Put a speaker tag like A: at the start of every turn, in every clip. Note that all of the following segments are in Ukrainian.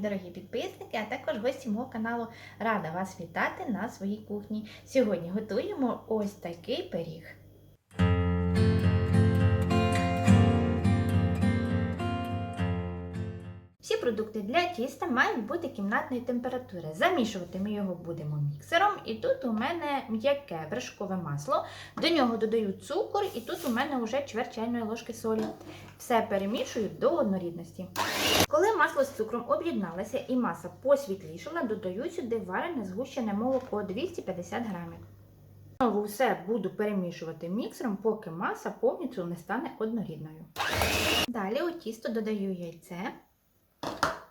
A: дорогі підписники, а також гості мого каналу. Рада вас вітати на своїй кухні. Сьогодні готуємо ось такий пиріг. Всі продукти для тіста мають бути кімнатної температури. Замішувати ми його будемо міксером. І тут у мене м'яке вершкове масло. До нього додаю цукор, і тут у мене вже чверть чайної ложки солі. Все перемішую до однорідності. Коли масло з цукром об'єдналося і маса посвітлішала, додаю сюди варене згущене молоко 250 грамів. Знову все буду перемішувати міксером, поки маса повністю не стане однорідною. Далі у тісто додаю яйце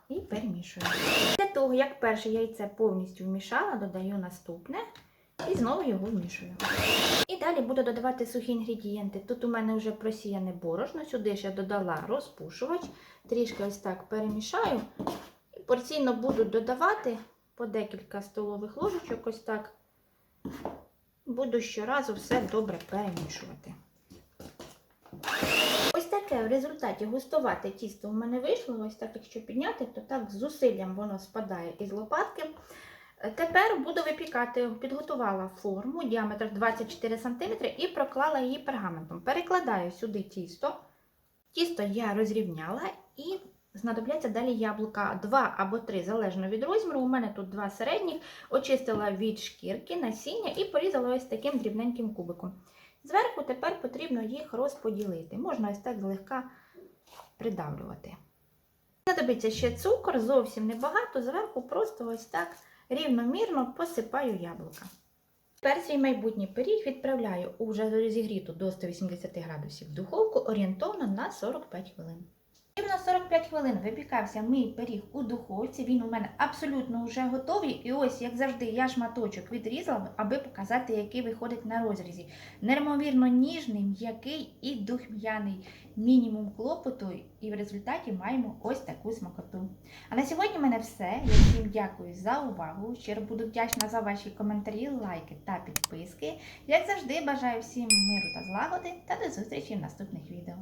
A: і перемішую. Після того, як перше яйце повністю вмішала, додаю наступне і знову його вмішую. І далі буду додавати сухі інгредієнти. Тут у мене вже просіяне борошно, сюди я додала розпушувач, трішки ось так перемішаю. І порційно буду додавати по декілька столових ложечок, ось так. Буду щоразу все добре перемішувати. Таке в результаті густувате тісто у мене вийшло. Ось так, якщо підняти, то так з зусиллям воно спадає із лопатки. Е, Тепер буду випікати. Підготувала форму діаметр 24 см і проклала її пергаментом. Перекладаю сюди тісто. Тісто я розрівняла і знадобляться далі яблука 2 або 3, залежно від розміру. У мене тут два середніх, очистила від шкірки, насіння і порізала ось таким дрібненьким кубиком. Зверху тепер потрібно їх розподілити. Можна ось так злегка придавлювати. Знадобиться ще цукор, зовсім небагато, зверху просто ось так рівномірно посипаю яблука. Тепер свій майбутній пиріг відправляю у вже розігріту до 180 градусів духовку орієнтовно на 45 хвилин. Рівно 45 хвилин випікався мій пиріг у духовці. Він у мене абсолютно вже готовий. І ось, як завжди, я шматочок відрізала, аби показати, який виходить на розрізі. Неймовірно ніжний, м'який і духм'яний. Мінімум клопоту, і в результаті маємо ось таку смакоту. А на сьогодні в мене все. Я всім дякую за увагу. Щиро буду вдячна за ваші коментарі, лайки та підписки. Як завжди, бажаю всім миру та злагоди та до зустрічі в наступних відео.